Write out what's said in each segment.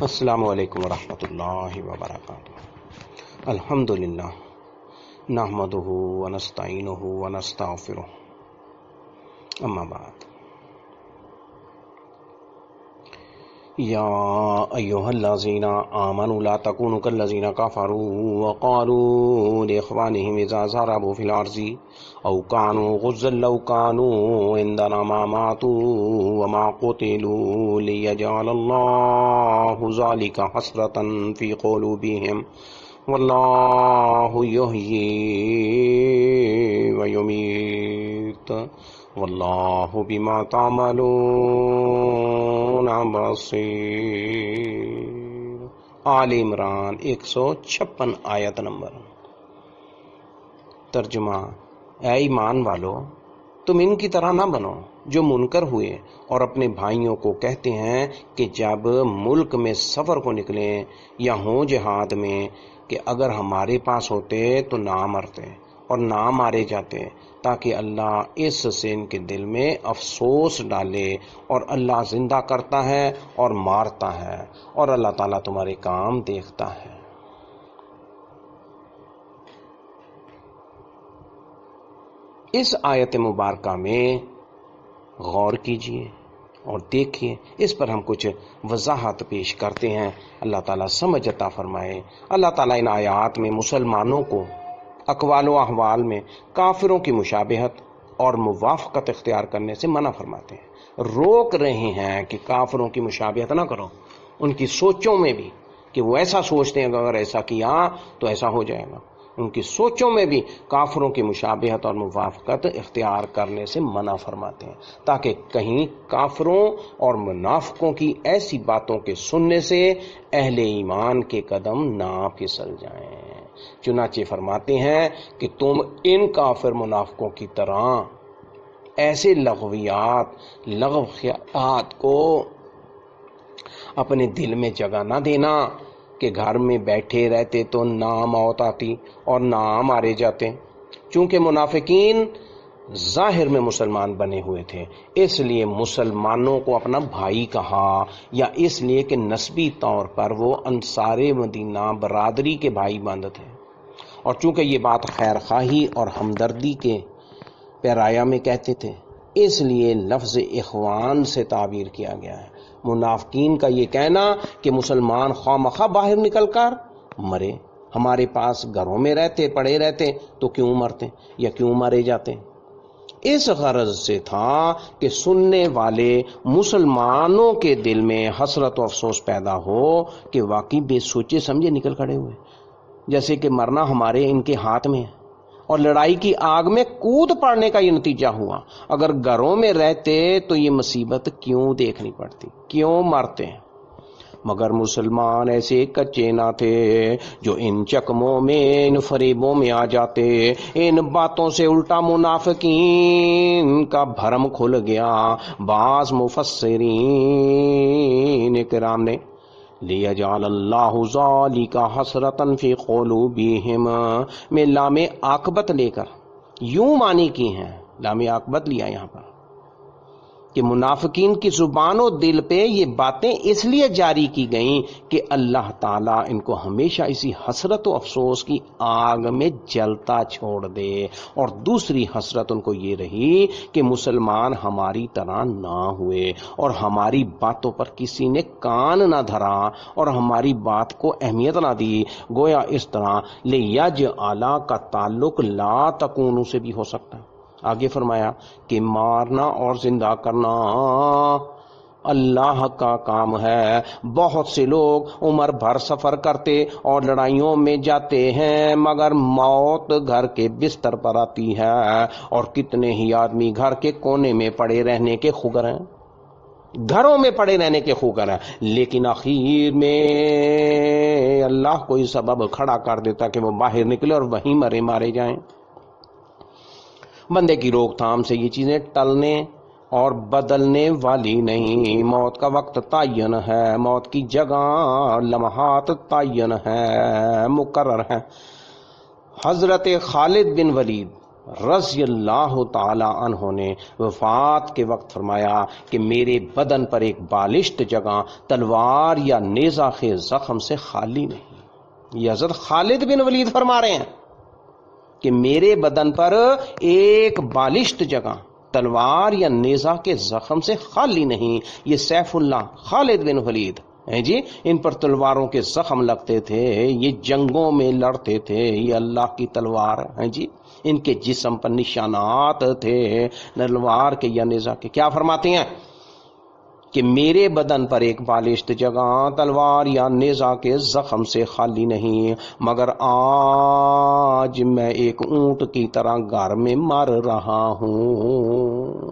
السلام علیکم ورحمۃ اللہ وبرکاتہ۔ الحمد للہ نحمد ونستعین ہو اما بعد یا ایوہ الذین آمنوا لا تکونوا کالذین کفروا وقالوا لاخوانهم اذا ضربوا في الارض او كانوا غزا لو كانوا عندنا ما ماتوا وما قتلوا ليجعل الله ذلك حسرة في قلوبهم والله يحيي ويميت واللہ بما تعملون بصیر۔ آل عمران ایک سو چھپن آیت نمبر۔ ترجمہ، اے ایمان والو، تم ان کی طرح نہ بنو جو منکر ہوئے اور اپنے بھائیوں کو کہتے ہیں کہ جب ملک میں سفر کو نکلیں یا ہوں جہاد میں کہ اگر ہمارے پاس ہوتے تو نہ مرتے اور نہ مارے جاتے تاکہ اللہ اس سے ان کے دل میں افسوس ڈالے اور اللہ زندہ کرتا ہے اور مارتا ہے اور اللہ تعالیٰ تمہارے کام دیکھتا ہے۔ اس آیت مبارکہ میں غور کیجیے اور دیکھیے اس پر ہم کچھ وضاحت پیش کرتے ہیں۔ اللہ تعالیٰ سمجھ عطا فرمائے۔ اللہ تعالیٰ ان آیات میں مسلمانوں کو اقوال و احوال میں کافروں کی مشابہت اور موافقت اختیار کرنے سے منع فرماتے ہیں۔ روک رہے ہیں کہ کافروں کی مشابہت نہ کرو۔ ان کی سوچوں میں بھی کہ وہ ایسا سوچتے ہیں کہ اگر ایسا کیا تو ایسا ہو جائے گا۔ ان کی سوچوں میں بھی کافروں کی مشابہت اور موافقت اختیار کرنے سے منع فرماتے ہیں۔ تاکہ کہیں کافروں اور منافقوں کی ایسی باتوں کے سننے سے اہل ایمان کے قدم نہ پھسل جائیں۔ چنانچہ فرماتے ہیں کہ تم ان کافر منافقوں کی طرح ایسے لغویات لغو خیالات کو اپنے دل میں جگہ نہ دینا۔ کہ گھر میں بیٹھے رہتے تو نہ موت آتی اور نہ مارے جاتے۔ چونکہ منافقین ظاہر میں مسلمان بنے ہوئے تھے، اس لیے مسلمانوں کو اپنا بھائی کہا یا اس لیے کہ نسبی طور پر وہ انصار مدینہ برادری کے بھائی بند تھے۔ اور چونکہ یہ بات خیر خواہی اور ہمدردی کے پیرایا میں کہتے تھے، اس لیے لفظ اخوان سے تعبیر کیا گیا ہے۔ منافقین کا یہ کہنا کہ مسلمان خواہ مخواہ باہر نکل کر مرے۔ ہمارے پاس گھروں میں رہتے، پڑے رہتے، تو کیوں مرتے یا کیوں مارے جاتے؟ اس غرض سے تھا کہ سننے والے مسلمانوں کے دل میں حسرت و افسوس پیدا ہو کہ واقعی بے سوچے سمجھے نکل کھڑے ہوئے۔ جیسے کہ مرنا ہمارے ان کے ہاتھ میں ہے۔ اور لڑائی کی آگ میں کود پڑنے کا یہ نتیجہ ہوا۔ اگر گھروں میں رہتے تو یہ مصیبت کیوں دیکھنی پڑتی؟ کیوں مرتے؟ ہیں مگر مسلمان ایسے کچے نہ تھے جو ان چکموں میں، ان فریبوں میں آ جاتے۔ ان باتوں سے الٹا منافقین کا بھرم کھل گیا۔ بعض مفسرین، کرام نے لیا اللہ ذالک کا حسرتن فی قلوبہم میں لام آکبت لے کر یوں معنی کی ہیں، لام آکبت لیا یہاں پر۔ کہ منافقین کی زبان و دل پہ یہ باتیں اس لیے جاری کی گئیں کہ اللہ تعالیٰ ان کو ہمیشہ اسی حسرت و افسوس کی آگ میں جلتا چھوڑ دے۔ اور دوسری حسرت ان کو یہ رہی کہ مسلمان ہماری طرح نہ ہوئے اور ہماری باتوں پر کسی نے کان نہ دھرا اور ہماری بات کو اہمیت نہ دی۔ گویا اس طرح لے یج آلہ کا تعلق لا تکون سے بھی ہو سکتا ہے۔ آگے فرمایا کہ مارنا اور زندہ کرنا اللہ کا کام ہے۔ بہت سے لوگ عمر بھر سفر کرتے اور لڑائیوں میں جاتے ہیں، مگر موت گھر کے بستر پر آتی ہے۔ اور کتنے ہی آدمی گھر کے کونے میں پڑے رہنے کے خوگر ہیں۔ گھروں میں پڑے رہنے کے خوگر ہیں۔ لیکن اخیر میں اللہ کوئی سبب کھڑا کر دیتا کہ وہ باہر نکلے اور وہیں مرے مارے جائیں۔ بندے کی روک تھام سے یہ چیزیں ٹلنے اور بدلنے والی نہیں۔ موت کا وقت تعین ہے، موت کی جگہ لمحات تعین ہے، مقرر ہے حضرت خالد بن ولید رضی اللہ تعالی عنہ نے وفات کے وقت فرمایا کہ میرے بدن پر ایک بالشت جگہ، تلوار یا نیزا کے زخم سے خالی نہیں۔ یہ حضرت خالد بن ولید فرما رہے ہیں۔ کہ میرے بدن پر ایک بالشت جگہ، تلوار یا نیزا کے زخم سے خالی نہیں، یہ سیف اللہ، خالد بن ولید۔ جی؟ ان پر تلواروں کے زخم لگتے تھے، یہ جنگوں میں لڑتے تھے، یہ اللہ کی تلوار۔ ہیں جی؟ ان کے جسم پر نشانات تھے نلوار کے یا نیزا کے۔ کیا فرماتے ہیں؟ کہ میرے بدن پر ایک بالشت جگہ، تلوار یا نیزا کے زخم سے خالی نہیں، مگر آج میں ایک اونٹ کی طرح گھر میں مر رہا ہوں۔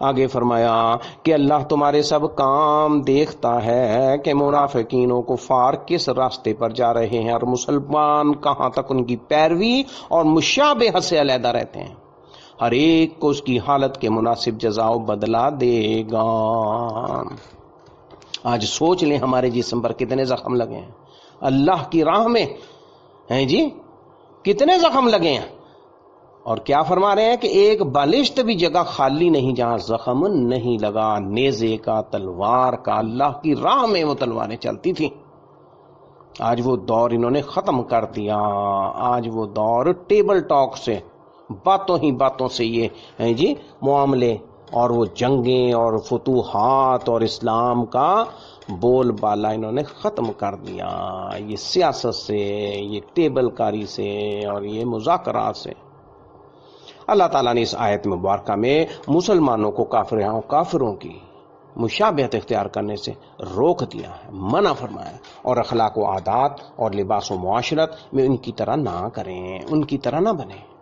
آگے فرمایا کہ اللہ تمہارے سب کام دیکھتا ہے کہ منافقینوں کو فار کس راستے پر جا رہے ہیں اور مسلمان کہاں تک ان کی پیروی اور مشابہ سے علیحدہ رہتے ہیں۔ ہر ایک کو اس کی حالت کے مناسب جزاؤ بدلا دے گا۔ آج سوچ لیں ہمارے جسم پر کتنے زخم لگے ہیں۔ اللہ کی راہ میں، ہیں جی؟ کتنے زخم لگے ہیں۔ اور کیا فرما رہے ہیں کہ ایک بالشت بھی جگہ خالی نہیں جہاں زخم نہیں لگا۔ نیزے کا، تلوار کا، اللہ کی راہ میں وہ تلواریں چلتی تھیں۔ آج وہ دور انہوں نے ختم کر دیا۔ آج وہ دور ٹیبل ٹاک سے باتوں ہی باتوں سے یہ جی معاملے اور وہ جنگیں اور فتوحات اور اسلام کا بول بالا انہوں نے ختم کر دیا۔ یہ سیاست سے، یہ ٹیبل کاری سے اور یہ مذاکرات سے۔ اللہ تعالیٰ نے اس آیت مبارکہ میں مسلمانوں کو کافر کافروں کی مشابہت اختیار کرنے سے روک دیا ہے، منع فرمایا اور اخلاق و عادات اور لباس و معاشرت میں ان کی طرح نہ کریں، ان کی طرح نہ بنیں۔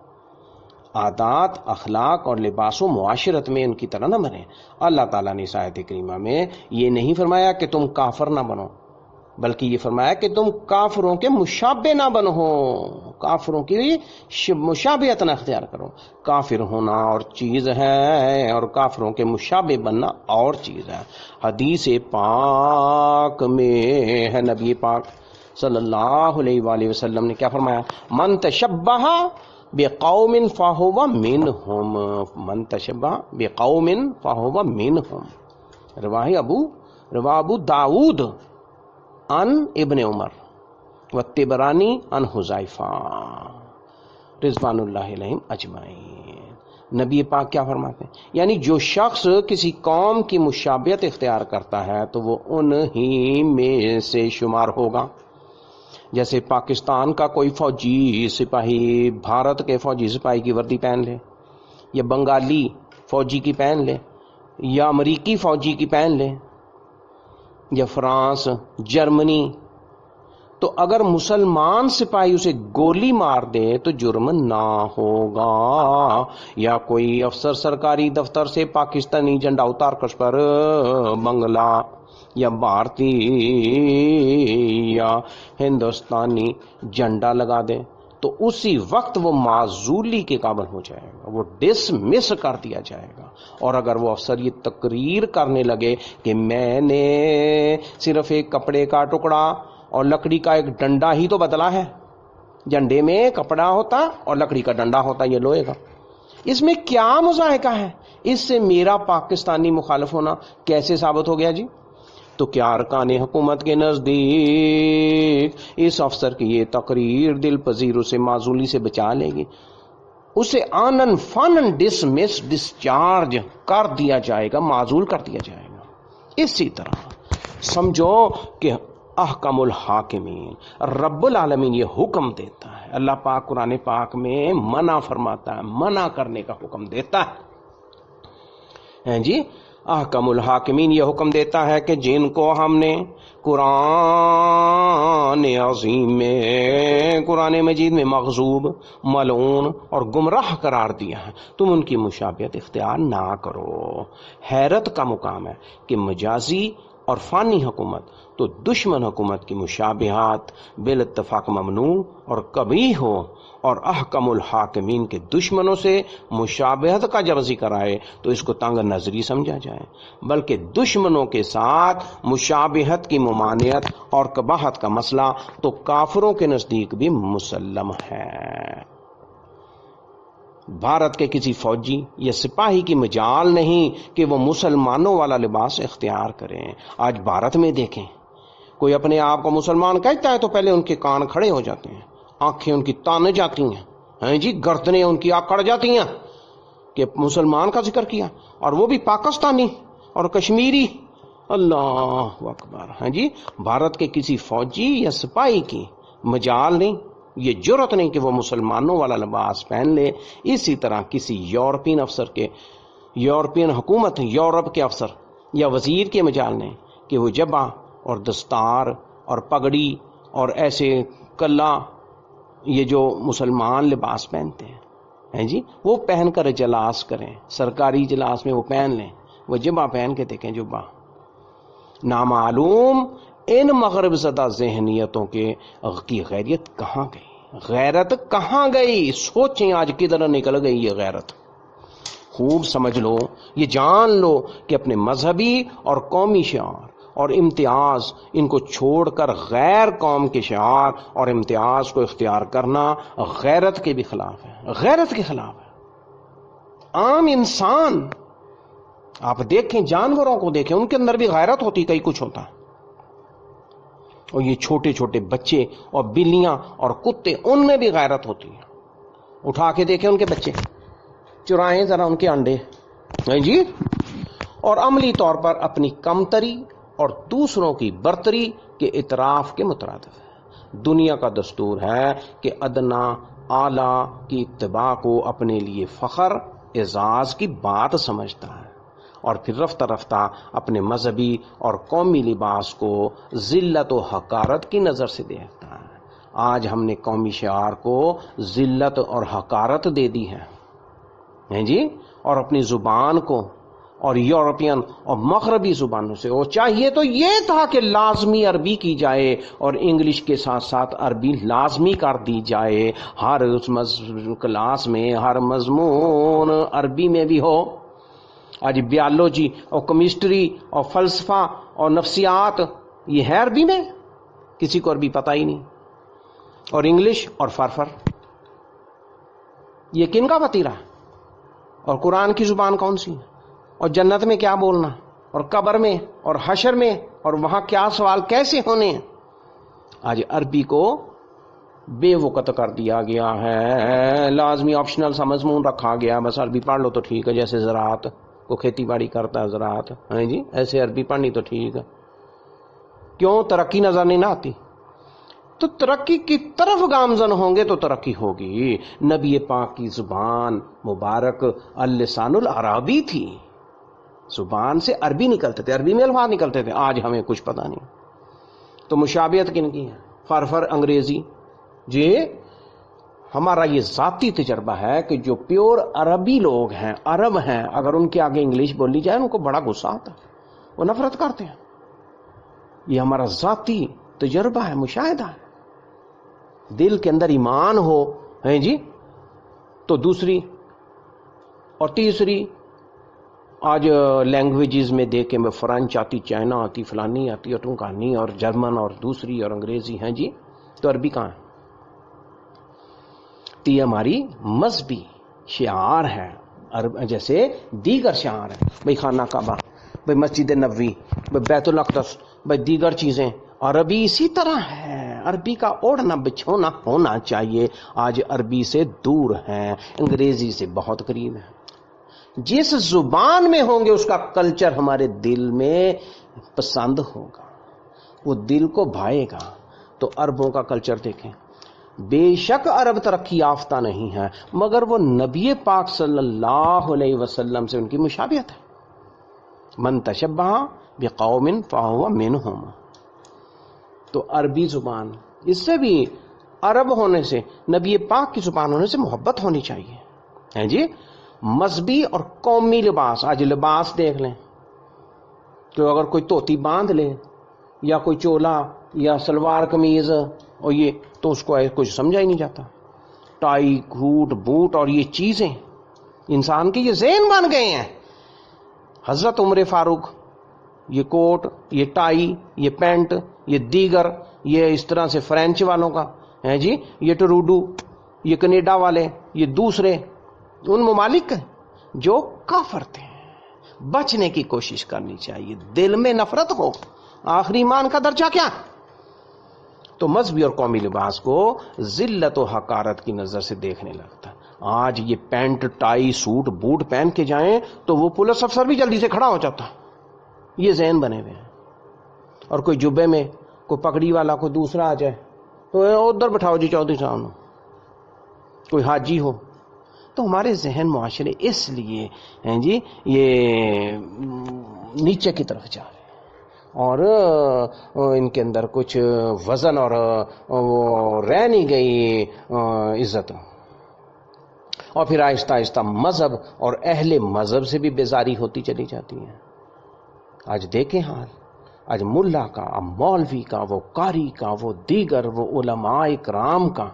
عادات، اخلاق اور لباس و معاشرت میں ان کی طرح نہ بنے اللہ تعالیٰ نے آیت کریمہ میں یہ نہیں فرمایا کہ تم کافر نہ بنو، بلکہ یہ فرمایا کہ تم کافروں کے مشابے نہ بنو۔ کافروں کی مشابہت نہ اختیار کرو۔ کافر ہونا اور چیز ہے اور کافروں کے مشابے بننا اور چیز ہے۔ حدیث پاک میں ہے نبی پاک صلی اللہ علیہ وآلہ وسلم نے کیا فرمایا؟ من تشبہ بے قوم فاہو مین ہوم من تشبہ بے قوم فاہو مین ہوم رواہ ابو روا ابو داود ان ابن عمر و تبرانی ان حذائفہ رضوان اللہ علیہم اجمعین. نبی پاک کیا فرماتے ہیں؟ یعنی جو شخص کسی قوم کی مشابہت اختیار کرتا ہے تو وہ انہی میں سے شمار ہوگا. جیسے پاکستان کا کوئی فوجی سپاہی بھارت کے فوجی سپاہی کی وردی پہن لے، یا بنگالی فوجی کی پہن لے، یا امریکی فوجی کی پہن لے، یا فرانس، جرمنی۔ تو اگر مسلمان سپاہی اسے گولی مار دے تو جرم نہ ہوگا۔ یا کوئی افسر سرکاری دفتر سے پاکستانی جھنڈا اتار کر پر بنگلہ۔ یا بھارتی یا ہندوستانی جھنڈا لگا دے تو اسی وقت وہ معذولی کے قابل ہو جائے گا، وہ ڈس مس کر دیا جائے گا۔ اور اگر وہ افسر یہ تقریر کرنے لگے کہ میں نے صرف ایک کپڑے کا ٹکڑا اور لکڑی کا ایک ڈنڈا ہی تو بدلا ہے، جھنڈے میں کپڑا ہوتا اور لکڑی کا ڈنڈا ہوتا، یہ لوہے کا۔ اس میں کیا مذائقہ ہے؟ اس سے میرا پاکستانی مخالف ہونا کیسے ثابت ہو گیا جی؟ تو کیا ارکان حکومت کے نزدیک؟ اس افسر کی یہ تقریر دل پذیر اسے معذولی سے بچا لے گی۔ اسے آنن فن ڈسمس ڈسچارج کر دیا جائے گا معذول کر دیا جائے گا۔ اسی طرح سمجھو کہ احکم الحاکمین رب العالمین یہ حکم دیتا ہے۔ اللہ پاک قرآن پاک میں منع فرماتا ہے، منع کرنے کا حکم دیتا ہے۔ ہاں جی؟ احکم الحاکمین یہ حکم دیتا ہے کہ جن کو ہم نے قرآن عظیم میں، قرآن مجید میں مغزوب ملعون اور گمراہ قرار دیا ہے، تم ان کی مشابعت اختیار نہ کرو۔ حیرت کا مقام ہے کہ مجازی اور فانی حکومت، تو دشمن حکومت کی مشابہات بال اتفاق ممنوع اور کبھی ہو اور احکم الحاکمین کے دشمنوں سے مشابہت کا جب ذکر آئے تو اس کو تنگ نظری سمجھا جائے۔ بلکہ دشمنوں کے ساتھ مشابہت کی ممانعت اور کباہت کا مسئلہ تو کافروں کے نزدیک بھی مسلم ہے۔ بھارت کے کسی فوجی یا سپاہی کی مجال نہیں کہ وہ مسلمانوں والا لباس اختیار کریں۔ آج بھارت میں دیکھیں۔ کوئی اپنے آپ کو مسلمان کہتا ہے تو پہلے ان کے کان کھڑے ہو جاتے ہیں۔ آنکھیں ان کی تان جاتی ہیں۔ ہیں جی گردنیں ان کی آکڑ جاتی ہیں۔ کہ مسلمان کا ذکر کیا۔ اور وہ بھی پاکستانی اور کشمیری۔ اللہ اکبر۔ ہیں جی بھارت کے کسی فوجی یا سپاہی کی مجال نہیں۔ یہ جرت نہیں کہ وہ مسلمانوں والا لباس پہن لے۔ اسی طرح کسی یورپین افسر کے یورپین حکومت، یورپ کے افسر یا وزیر کے مجال نہیں کہ وہ جبا اور دستار اور پگڑی اور ایسے کلا یہ جو مسلمان لباس پہنتے ہیں جی؟ وہ پہن کر اجلاس کریں۔ سرکاری اجلاس میں وہ پہن لیں۔ وہ جبا پہن کے دیکھیں جبا نامعلوم ان مغرب زدہ ذہنیتوں کے کی غیریت کہاں گئی؟ غیرت کہاں گئی؟ سوچیں آج کدھر نکل گئی یہ غیرت؟ خوب سمجھ لو، یہ جان لو کہ اپنے مذہبی اور قومی شعار اور امتیاز ان کو چھوڑ کر غیر قوم کے شعار اور امتیاز کو اختیار کرنا غیرت کے بھی خلاف ہے۔ غیرت کے خلاف ہے۔ عام انسان، آپ دیکھیں، جانوروں کو دیکھیں، ان کے اندر بھی غیرت ہوتی کئی کچھ ہوتا۔ ہے اور یہ چھوٹے چھوٹے بچے اور بلیاں اور کتے ان میں بھی غیرت ہوتی ہے اٹھا کے دیکھیں ان کے بچے۔ چرائیں ذرا ان کے انڈے۔ ہاں جی؟ اور عملی طور پر اپنی کمتری اور دوسروں کی برتری کے اطراف کے مترادف ہے۔ دنیا کا دستور ہے کہ ادنا اعلی کی اتباع کو اپنے لیے فخر، اعزاز کی بات سمجھتا ہے۔ اور پھر رفتہ رفتہ اپنے مذہبی اور قومی لباس کو ذلت و حکارت کی نظر سے دیکھتا ہے۔ آج ہم نے قومی شعار کو ذلت اور حکارت دے دی ہے۔ جی؟ اور اپنی زبان کو اور یورپین اور مغربی زبانوں سے۔ وہ چاہیے تو یہ تھا کہ لازمی عربی کی جائے اور انگلش کے ساتھ ساتھ عربی لازمی کر دی جائے۔ ہر اس کلاس میں ہر مضمون عربی میں بھی ہو۔ آج بیالوجی اور کیمسٹری اور فلسفہ اور نفسیات، یہ ہے عربی میں؟ کسی کو عربی پتہ ہی نہیں۔ اور انگلش اور فرفر یہ کن کا وطیرہ اور قرآن کی زبان کون سی؟ اور جنت میں کیا بولنا؟ اور قبر میں؟ اور حشر میں؟ اور وہاں کیا سوال؟ کیسے ہونے؟ ہیں آج عربی کو بے وقت کر دیا گیا ہے۔ لازمی آپشنل سا مضمون رکھا گیا۔ بس عربی پڑھ لو تو ٹھیک ہے، جیسے زراعت۔ کو کھیتی باڑی کرتا ہے زراعت۔ ہاں جی ایسے عربی پڑھنی تو ٹھیک ہے۔ کیوں؟ ترقی نظر نہیں نہ آتی۔ تو ترقی کی طرف گامزن ہوں گے تو ترقی ہوگی۔ نبی پاک کی زبان مبارک اللسان العربی تھی۔ زبان سے عربی نکلتے تھے، عربی میں الفاظ نکلتے تھے۔ آج ہمیں کچھ پتا نہیں۔ تو مشابہت کن کی ہے؟ فرفر انگریزی۔ جی ہمارا یہ ذاتی تجربہ ہے کہ جو پیور عربی لوگ ہیں، عرب ہیں، اگر ان کے آگے انگلش بولی جائے، ان کو بڑا غصہ آتا ہے۔ وہ نفرت کرتے ہیں۔ یہ ہمارا ذاتی تجربہ ہے، مشاہدہ ہے۔ دل کے اندر ایمان ہو، ہیں جی؟ تو دوسری اور تیسری، آج لینگویجز میں دیکھ کے میں فرانچ آتی، چائنا آتی، فلانی آتی، اور ٹنکانی اور جرمن، اور دوسری، اور انگریزی، ہیں جی؟ تو عربی کہاں ہے؟ تو یہ ہماری مذہبی شعار ہے، عرب جیسے دیگر شعار ہے بھائی خانہ کعبہ بھائی مسجد نبوی بھائی بیت القدس بھائی دیگر چیزیں۔ عربی اسی طرح ہے۔ عربی کا اوڑھنا، بچھونا ہونا چاہیے۔ آج عربی سے دور ہے انگریزی سے بہت قریب ہے جس زبان میں ہوں گے، اس کا کلچر ہمارے دل میں پسند ہوگا۔ وہ دل کو بھائے گا۔ تو عربوں کا کلچر دیکھیں۔ بے شک عرب ترقی یافتہ نہیں ہے، مگر وہ نبی پاک صلی اللہ علیہ وسلم سے ان کی مشابہت ہے۔ من تشبہ بقوم فہو منہم تو عربی زبان، اس سے بھی عرب ہونے سے، نبی پاک کی زبان ہونے سے محبت ہونی چاہیے۔ ہاں جی؟ مذہبی اور قومی لباس، آج لباس دیکھ لیں۔ تو اگر کوئی توتی باندھ لے، یا کوئی چولا، یا سلوار قمیض اور یہ تو اس کو کچھ سمجھا ہی نہیں جاتا۔ ٹائی کوٹ بوٹ اور یہ چیزیں انسان کے یہ ذہن بن گئے ہیں۔ حضرت عمر فاروق، یہ کوٹ، یہ ٹائی، یہ پینٹ، یہ دیگر، یہ اس طرح سے فرینچ والوں کا ہے جی؟ یہ ٹروڈو یہ کینیڈا والے، یہ دوسرے، ان ممالک جو کافر تھے۔ بچنے کی کوشش کرنی چاہیے۔ دل میں نفرت ہو۔ آخری مان کا درجہ کیا؟ تو مذہبی اور قومی لباس کو ذلت و حکارت کی نظر سے دیکھنے لگتا آج یہ پینٹ، ٹائی، سوٹ، بوٹ پہن کے جائیں تو وہ پولیس افسر بھی جلدی سے کھڑا ہو جاتا یہ ذہن بنے ہوئے ہیں۔ اور کوئی جبے میں کوئی پکڑی والا کوئی دوسرا آ جائے تو ادھر بٹھاؤ جی چودھری صاحب کوئی حاجی ہو۔ تو ہمارے ذہن معاشرے اس لیے ہیں جی یہ نیچے کی طرف جا رہے اور ان کے اندر کچھ وزن اور وہ رہ نہیں گئی عزت۔ اور پھر آہستہ آہستہ مذہب اور اہل مذہب سے بھی بیزاری ہوتی چلی جاتی ہے۔ آج دیکھیں حال۔ آج ملا کا، مولوی کا، وہ کاری کا، وہ دیگر، وہ علماء کرام کا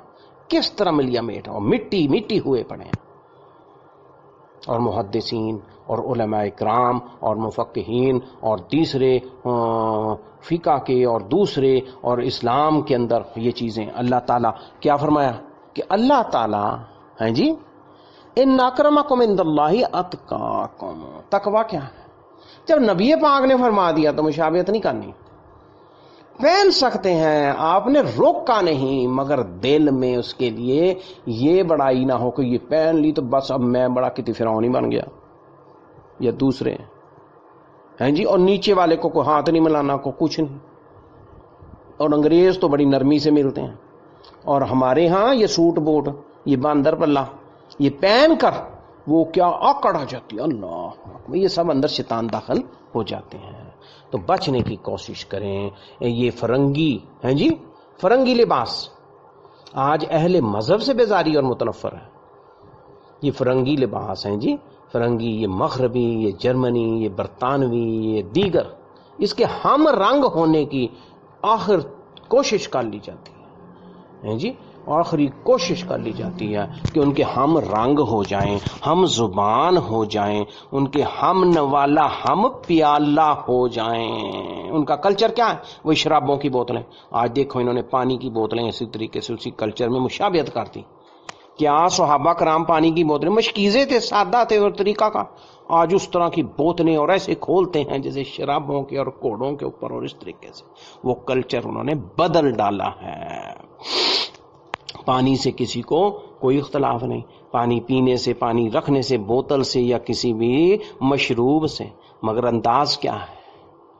کس طرح ملیا میٹ اور مٹی مٹی ہوئے پڑے ہیں۔ اور محدثین اور علماء اکرام اور مفقہین اور تیسرے فقہ کے اور دوسرے اور اسلام کے اندر یہ چیزیں۔ اللہ تعالیٰ کیا فرمایا؟ کہ اللہ تعالیٰ ہیں جی ان ناکرما کم اند اللہ اتکا تکوا کیا ہے؟ جب نبی پاک نے فرما دیا تو مشابہت نہیں کرنی۔ پہن سکتے ہیں۔ آپ نے روکا نہیں، مگر دل میں اس کے لیے یہ بڑائی نہ ہو کہ یہ پہن لی تو بس اب میں بڑا کتی فرونی بن گیا۔ یا دوسرے۔ ہیں جی اور نیچے والے کو کوئی ہاتھ نہیں ملانا کو کچھ نہیں۔ اور انگریز تو بڑی نرمی سے ملتے ہیں۔ اور ہمارے ہاں یہ سوٹ بوٹ، یہ باندر پلہ، یہ پہن کر وہ کیا آکڑ آ جاتی اللہ، یہ سب اندر شیطان داخل ہو جاتے ہیں۔ تو بچنے کی کوشش کریں۔ یہ فرنگی، ہیں جی؟ فرنگی لباس۔ آج اہل مذہب سے بیزاری اور متنفر ہے یہ فرنگی لباس ہیں جی۔ فرنگی، یہ مغربی، یہ جرمنی، یہ برطانوی، یہ دیگر۔ اس کے ہم رنگ ہونے کی آخر کوشش کر لی جاتی ہے۔ جی؟ آخری کوشش کر لی جاتی ہے کہ ان کے ہم رنگ ہو جائیں، ہم زبان ہو جائیں، ان کے ہم نوالا، ہم پیالہ ہو جائیں۔ ان کا کلچر کیا ہے؟ وہ شرابوں کی بوتلیں۔ آج دیکھو انہوں نے پانی کی بوتلیں اسی طریقے سے اسی کلچر میں مشابہت کرتی کیا صحابہ کرام پانی کی بوتلیں مشکیزیں تھے، سادہ تھے اور طریقہ کا؟ آج اس طرح کی بوتلیں اور ایسے کھولتے ہیں جیسے شرابوں کے اور کوڑوں کے اوپر اور اس طریقے سے۔ وہ کلچر انہوں نے بدل ڈالا ہے۔ پانی سے کسی کو کوئی اختلاف نہیں۔ پانی پینے سے، پانی رکھنے سے، بوتل سے یا کسی بھی مشروب سے۔ مگر انداز کیا ہے؟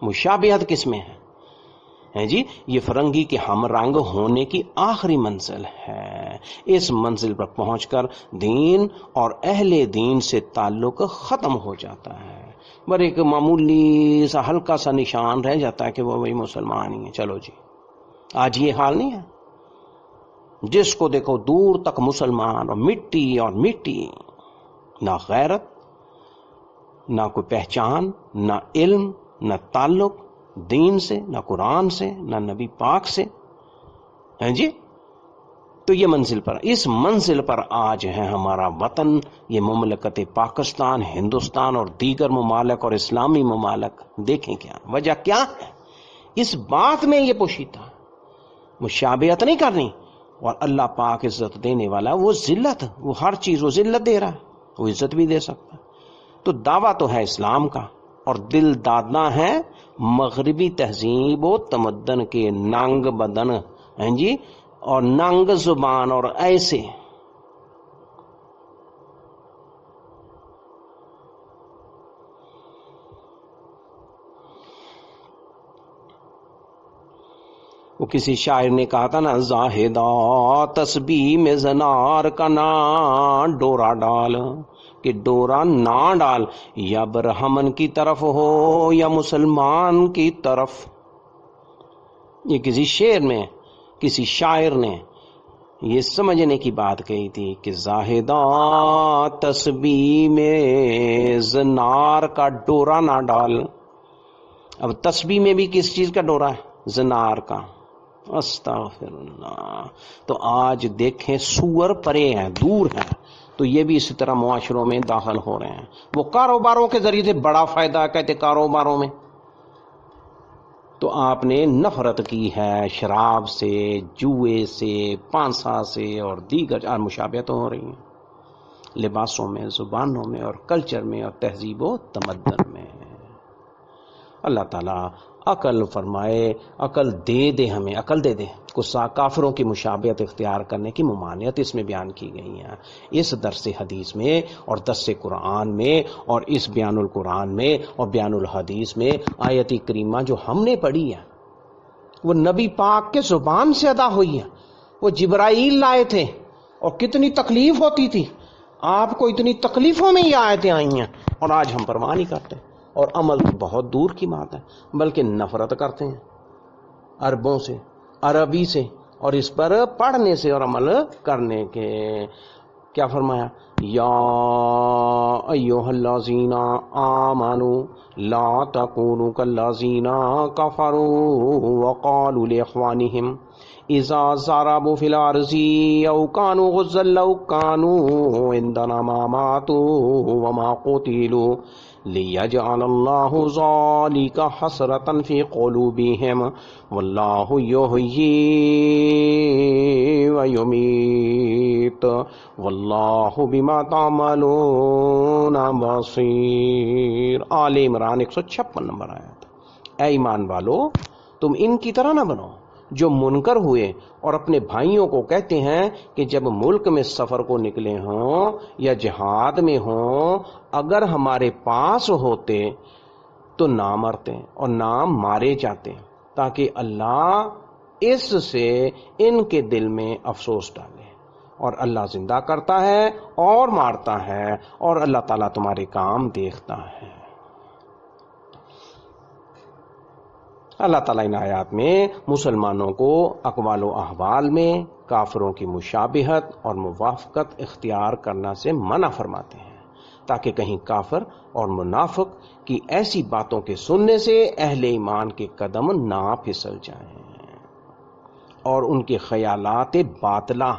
مشابہت کس میں ہے؟ جی یہ فرنگی کے ہم رنگ ہونے کی آخری منزل ہے۔ اس منزل پر پہنچ کر دین اور اہل دین سے تعلق ختم ہو جاتا ہے۔ بر ایک معمولی سا، ہلکا سا نشان رہ جاتا ہے کہ وہ وہی مسلمان ہی ہیں۔ چلو جی آج یہ حال نہیں ہے۔ جس کو دیکھو دور تک مسلمان اور مٹی اور مٹی نہ غیرت، نہ کوئی پہچان، نہ علم، نہ تعلق دین سے، نہ قرآن سے، نہ نبی پاک سے۔ ہیں جی؟ تو یہ منزل پر، اس منزل پر آج ہے ہمارا وطن، یہ مملکت پاکستان، ہندوستان اور دیگر ممالک اور اسلامی ممالک۔ دیکھیں کیا، وجہ کیا ہے؟ اس بات میں یہ پوشیتا مشابہت نہیں کرنی۔ اور اللہ پاک عزت دینے والا وہ ذلت، وہ ہر چیز وہ ذلت دے رہا ہے، وہ عزت بھی دے سکتا ہے۔ تو دعویٰ تو ہے اسلام کا، اور دل دادنا ہے مغربی تہذیب و تمدن کے نانگ بدن۔ ہیں جی؟ اور نانگ زبان اور ایسے وہ کسی شاعر نے کہا تھا نا، زاہدہ تسبیح میں زنار کا نا ڈورا ڈال، کہ ڈورا نہ ڈال، یا برہمن کی طرف ہو یا مسلمان کی طرف۔ یہ کسی شعر میں کسی شاعر نے یہ سمجھنے کی بات کہی تھی کہ زاہدہ تسبیح میں زنار کا ڈورا نہ ڈال۔ اب تسبیح میں بھی کس چیز کا ڈورا ہے؟ زنار کا۔ استغفر اللہ تو آج دیکھیں سور پرے ہیں، دور ہیں۔ تو یہ بھی اسی طرح معاشروں میں داخل ہو رہے ہیں۔ وہ کاروباروں کے ذریعے سے بڑا فائدہ کہتے کاروباروں میں۔ تو آپ نے نفرت کی ہے شراب سے، جوئے سے، پانسا سے اور دیگر مشابہتیں ہو رہی ہیں۔ لباسوں میں، زبانوں میں اور کلچر میں اور تہذیب و تمدن میں۔ اللہ تعالیٰ عقل فرمائے، عقل دے دے ہمیں، عقل دے دے۔ غصہ، کافروں کی مشابہت اختیار کرنے کی ممانعت اس میں بیان کی گئی ہے اس درس حدیث میں اور درس قرآن میں اور اس بیان القرآن میں اور بیان الحدیث میں آیتی کریمہ جو ہم نے پڑھی ہے وہ نبی پاک کے زبان سے ادا ہوئی ہے وہ جبرائیل لائے تھے اور کتنی تکلیف ہوتی تھی۔ آپ کو اتنی تکلیفوں میں ہی آیتیں آئی ہیں اور آج ہم پرواہ نہیں کرتے۔ اور عمل تو بہت دور کی بات ہے، بلکہ نفرت کرتے ہیں۔ عربوں سے، عربی سے، اور اس پر پڑھنے سے اور عمل کرنے کے۔ کیا فرمایا؟ یا ایوہ الذین آمنوا، لا تکونوا کالذین کفروا وقالوا لاخوانهم اذا ضربوا في الارض او كانوا غزا لو كانوا عندنا ما ماتوا وما قتلوا۔ ليجعل الله ذلك حسرة في قلوبهم والله يحيي ويميت والله بما تعملون بصير۔ آل عمران 156 نمبر آیا تھا اے ایمان والو، تم ان کی طرح نہ بنو۔ جو منکر ہوئے اور اپنے بھائیوں کو کہتے ہیں کہ جب ملک میں سفر کو نکلے ہوں یا جہاد میں ہوں، اگر ہمارے پاس ہوتے تو نہ مرتے اور نام مارے جاتے تاکہ اللہ اس سے ان کے دل میں افسوس ڈالے اور اللہ زندہ کرتا ہے اور مارتا ہے اور اللہ تعالیٰ تمہارے کام دیکھتا ہے۔ اللہ تعالیٰ ان آیات میں مسلمانوں کو اقوال و احوال میں کافروں کی مشابہت اور موافقت اختیار کرنا سے منع فرماتے ہیں، تاکہ کہیں کافر اور منافق کی ایسی باتوں کے سننے سے اہل ایمان کے قدم نہ پھسل جائیں۔ اور ان کے خیالات باطلا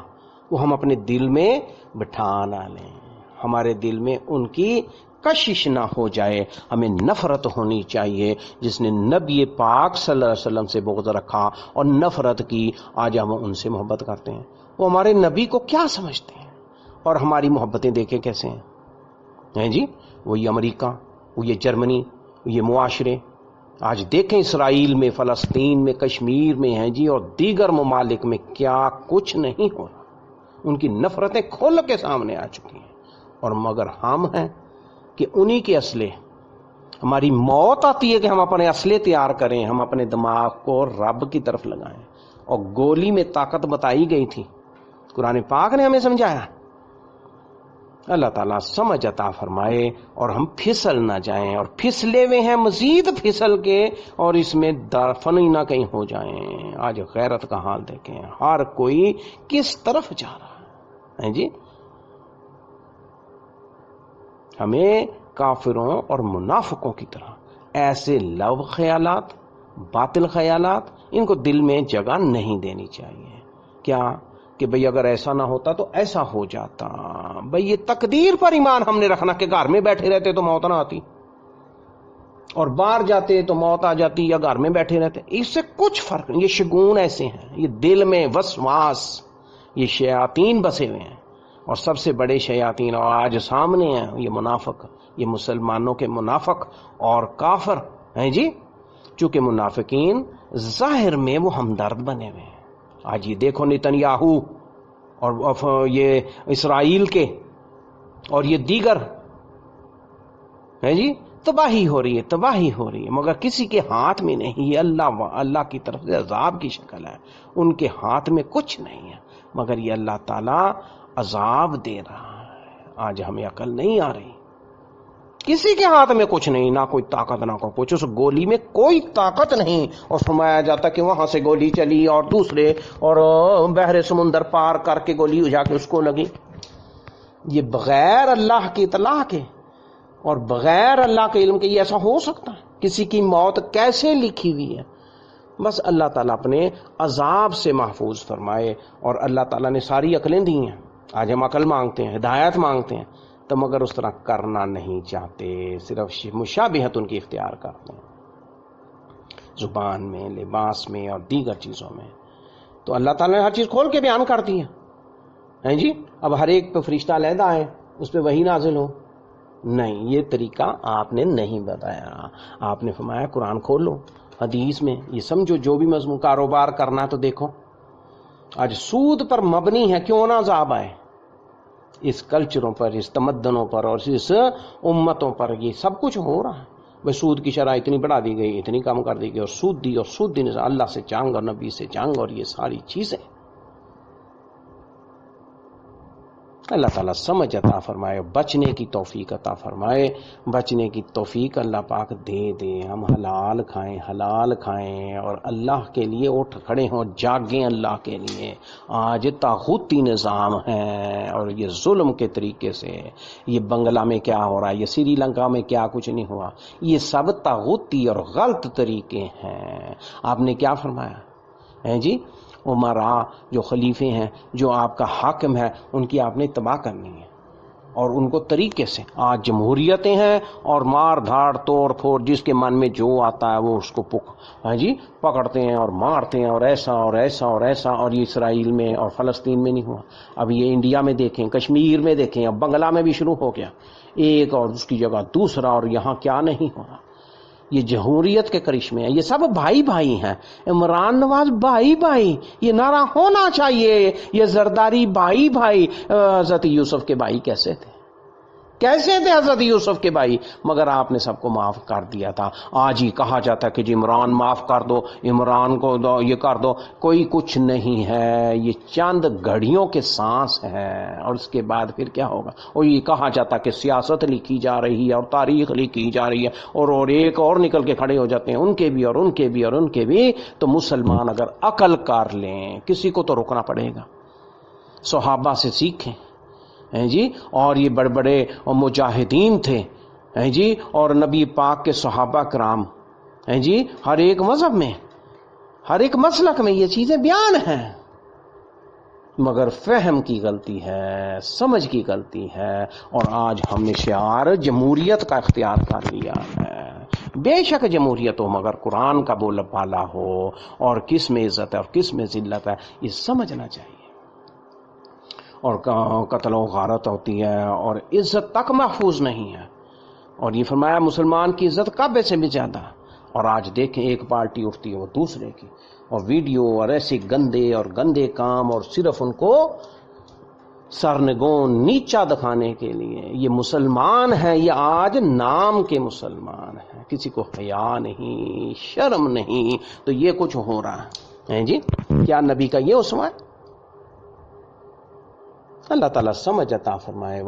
وہ ہم اپنے دل میں بٹھا نہ لیں۔ ہمارے دل میں ان کی کشش نہ ہو جائے، ہمیں نفرت ہونی چاہیے۔ جس نے نبی پاک صلی اللہ علیہ وسلم سے بغض رکھا اور نفرت کی، آج ہم ان سے محبت کرتے ہیں۔ وہ ہمارے نبی کو کیا سمجھتے ہیں؟ اور ہماری محبتیں دیکھیں کیسے ہیں؟ جی وہ یہ امریکہ، وہ یہ جرمنی، وہ یہ معاشرے۔ آج دیکھیں اسرائیل میں، فلسطین میں، کشمیر میں۔ ہیں جی اور دیگر ممالک میں کیا کچھ نہیں ہو رہا۔ ان کی نفرتیں کھل کے سامنے آ چکی ہیں۔ اور مگر ہم ہیں کہ انہی کے اسلحے ہماری موت آتی ہے کہ ہم اپنے اسلحے تیار کریں، ہم اپنے دماغ کو رب کی طرف لگائیں۔ اور گولی میں طاقت بتائی گئی تھی۔ قرآن پاک نے ہمیں سمجھایا۔ اللہ تعالیٰ سمجھ عطا فرمائے اور ہم پھسل نہ جائیں اور پھسلے ہوئے ہیں مزید پھسل کے اور اس میں درفن ہی نہ کہیں ہو جائیں۔ آج غیرت کا حال دیکھیں۔ ہر کوئی کس طرف جا رہا ہے؟ ہاں جی؟ ہمیں کافروں اور منافقوں کی طرح ایسے لو خیالات، باطل خیالات، ان کو دل میں جگہ نہیں دینی چاہیے۔ کیا کہ بھئی اگر ایسا نہ ہوتا تو ایسا ہو جاتا۔ بھئی یہ تقدیر پر ایمان ہم نے رکھنا کہ گھر میں بیٹھے رہتے تو موت نہ آتی۔ اور باہر جاتے تو موت آ جاتی یا گھر میں بیٹھے رہتے۔ اس سے کچھ فرق نہیں، یہ شگون ایسے ہیں، یہ دل میں وسواس، یہ شیاطین بسے ہوئے ہیں۔ اور سب سے بڑے شیاطین اور آج سامنے ہیں، یہ منافق، یہ مسلمانوں کے منافق اور کافر، ہیں جی؟ چونکہ منافقین ظاہر میں وہ ہمدرد بنے ہوئے ہیں۔ آج یہ دیکھو نتن یاہو اور یہ اسرائیل کے اور یہ دیگر، ہیں جی؟ تباہی ہو رہی ہے، تباہی ہو رہی ہے۔ مگر کسی کے ہاتھ میں نہیں، یہ اللہ اللہ کی طرف سے عذاب کی شکل ہے۔ ان کے ہاتھ میں کچھ نہیں ہے۔ مگر یہ اللہ تعالی عذاب دے رہا ہے۔ آج ہمیں عقل نہیں آ رہی۔ کسی کے ہاتھ میں کچھ نہیں، نہ کوئی طاقت، نہ کوئی کچھ۔ اس گولی میں کوئی طاقت نہیں۔ اور فرمایا جاتا کہ وہاں سے گولی چلی اور دوسرے اور بحر سمندر پار کر کے گولی جا کے اس کو لگی۔ یہ بغیر اللہ کی اطلاع کے اور بغیر اللہ کے علم کے یہ ایسا ہو سکتا ہے؟ کسی کی موت کیسے لکھی ہوئی ہے؟ بس اللہ تعالیٰ اپنے عذاب سے محفوظ فرمائے اور اللہ تعالیٰ نے ساری عقلیں دی ہیں۔ آج ہم عقل مانگتے ہیں، ہدایت مانگتے ہیں، تو مگر اس طرح کرنا نہیں چاہتے، صرف مشابہت ان کی اختیار کرتے ہیں۔ زبان میں، لباس میں اور دیگر چیزوں میں۔ تو اللہ تعالیٰ نے ہر چیز کھول کے بیان کر دی ہے جی؟ اب ہر ایک پہ فرشتہ علیحدہ آئے اس پہ وہی نازل ہو۔ نہیں، یہ طریقہ آپ نے نہیں بتایا۔ آپ نے فرمایا قرآن کھول لو، حدیث میں یہ سمجھو، جو بھی مضمون کاروبار کرنا تو دیکھو۔ آج سود پر مبنی ہے، کیوں نہ عذاب آئے؟ اس کلچروں پر، اس تمدنوں پر اور اس امتوں پر یہ سب کچھ ہو رہا ہے۔ بھائی سود کی شرح اتنی بڑھا دی گئی، اتنی کم کر دی گئی اور سود دی اور سود دی اللہ سے چانگ اور نبی سے چانگ اور یہ ساری چیزیں۔ اللہ تعالیٰ سمجھ عطا فرمائے، بچنے کی توفیق عطا فرمائے۔ بچنے کی توفیق اللہ پاک دے دے۔ ہم حلال کھائیں حلال کھائیں۔ اور اللہ کے لیے اٹھ کھڑے ہوں، جاگیں اللہ کے لیے۔ آج تاغوتی نظام ہیں اور یہ ظلم کے طریقے سے۔ یہ بنگلہ میں کیا ہو رہا ہے؟ یہ سری لنکا میں کیا کچھ نہیں ہوا؟ یہ سب تاغوتی اور غلط طریقے ہیں۔ آپ نے کیا فرمایا؟ جی؟ عمرا جو خلیفے ہیں، جو آپ کا حاکم ہے، ان کی آپ نے تباہ کرنی ہے۔ اور ان کو طریقے سے، آج جمہوریتیں ہیں اور مار دھاڑ، توڑ پھوڑ، جس کے من میں جو آتا ہے، وہ اس کو پک ہاں جی پکڑتے ہیں اور مارتے ہیں اور ایسا اور ایسا اور ایسا، اور یہ اسرائیل میں اور فلسطین میں نہیں ہوا۔ اب یہ انڈیا میں دیکھیں، کشمیر میں دیکھیں، اب بنگلہ میں بھی شروع ہو گیا۔ ایک اور اس کی جگہ، دوسرا اور یہاں کیا نہیں ہو رہا یہ جمہوریت کے کرشمے ہیں، یہ سب بھائی بھائی ہیں۔ عمران نواز بھائی بھائی، یہ نعرہ ہونا چاہیے، یہ زرداری بھائی بھائی حضرت یوسف کے بھائی کیسے تھے؟ کیسے تھے حضرت یوسف کے بھائی؟ مگر آپ نے سب کو معاف کر دیا تھا۔ آج ہی کہا جاتا کہ جی عمران معاف کر دو، عمران کو دو، یہ کر دو۔ کوئی کچھ نہیں ہے، یہ چند گھڑیوں کے سانس ہے اور اس کے بعد پھر کیا ہوگا؟ اور یہ کہا جاتا کہ سیاست لکھی جا رہی ہے اور تاریخ لکھی جا رہی ہے۔ اور اور ایک اور نکل کے کھڑے ہو جاتے ہیں، ان کے بھی اور ان کے بھی اور ان کے بھی۔ تو مسلمان اگر عقل کر لیں، کسی کو تو روکنا پڑے گا۔ صحابہ سے سیکھیں۔ جی؟ اور یہ بڑے بڑے مجاہدین تھے جی؟ اور نبی پاک کے صحابہ کرام جی؟ ہر ایک مذہب میں، ہر ایک مسلک میں یہ چیزیں بیان ہیں۔ مگر فہم کی غلطی ہے، سمجھ کی غلطی ہے، اور آج ہم نے شعار جمہوریت کا اختیار کر لیا ہے۔ بے شک جمہوریت ہو، مگر قرآن کا بول پالا ہو، اور کس میں عزت ہے اور کس میں ذلت ہے، یہ سمجھنا چاہیے۔ اور قتل و غارت ہوتی ہے اور عزت تک محفوظ نہیں ہے اور یہ فرمایا، مسلمان کی عزت کعبے سے بھی زیادہ۔ اور آج دیکھیں، ایک پارٹی اٹھتی ہے وہ دوسرے کی۔ اور ویڈیو اور ایسے گندے اور گندے کام اور صرف ان کو سرنگون، نیچا دکھانے کے لیے۔ یہ مسلمان ہے یہ آج نام کے مسلمان ہیں۔ کسی کو حیا نہیں، شرم نہیں، تو یہ کچھ ہو رہا ہے۔ جی؟ کیا نبی کا یہ عثمان ہے اللہ تعالیٰ سمجھ عطا فرمائے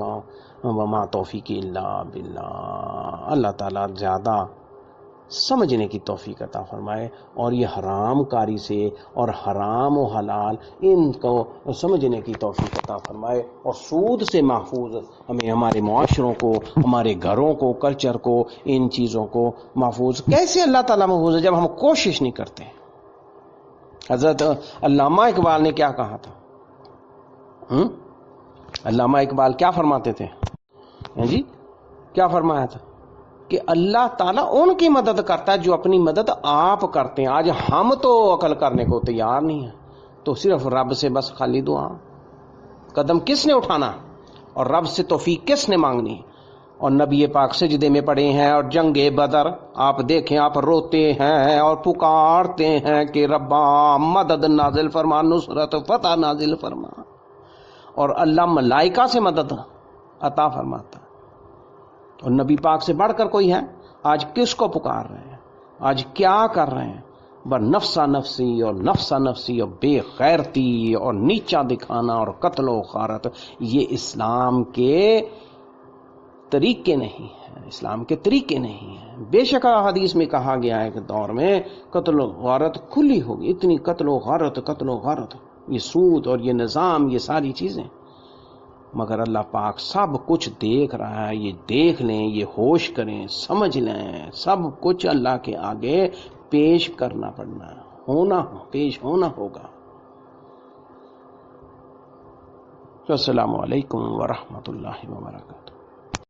وما توفیق اللہ باللہ۔ اللہ تعالیٰ زیادہ سمجھنے کی توفیق عطا فرمائے اور یہ حرام کاری سے اور حرام و حلال ان کو سمجھنے کی توفیق عطا فرمائے اور سود سے محفوظ ہمیں ہمارے معاشروں کو، ہمارے گھروں کو کلچر کو، ان چیزوں کو محفوظ۔ کیسے اللہ تعالیٰ محفوظ ہے جب ہم کوشش نہیں کرتے؟ حضرت علامہ اقبال نے کیا کہا تھا؟ ہوں علامہ اقبال کیا فرماتے تھے؟ جی؟ کیا فرمایا تھا؟ کہ اللہ تعالیٰ ان کی مدد کرتا ہے جو اپنی مدد آپ کرتے ہیں۔ آج ہم تو عقل کرنے کو تیار نہیں ہیں۔ تو صرف رب سے بس خالی دعا۔ قدم کس نے اٹھانا؟ اور رب سے توفیق کس نے مانگنی؟ اور نبی پاک سجدے میں پڑے ہیں اور جنگ بدر، آپ دیکھیں، آپ روتے ہیں اور پکارتے ہیں کہ ربا مدد نازل فرما، نصرت فتح نازل فرما۔ اور اللہ ملائکہ سے مدد عطا فرماتا اور نبی پاک سے بڑھ کر کوئی ہے؟ آج کس کو پکار رہے ہیں؟ آج کیا کر رہے ہیں؟ بس نفسا نفسی اور نفسا نفسی اور بے خیرتی اور نیچا دکھانا اور قتل و غارت، یہ اسلام کے طریقے نہیں ہیں۔ اسلام کے طریقے نہیں ہیں۔ بے شک حدیث میں کہا گیا ہے کہ دور میں قتل و غارت کھلی ہوگی۔ اتنی قتل و غارت، قتل و غارت۔ یہ سود اور یہ نظام، یہ ساری چیزیں۔ مگر اللہ پاک سب کچھ دیکھ رہا ہے، یہ دیکھ لیں، یہ ہوش کریں، سمجھ لیں۔ سب کچھ اللہ کے آگے پیش کرنا پڑنا ہے۔ ہونا پیش ہونا ہوگا۔ السلام علیکم ورحمۃ اللہ وبرکاتہ۔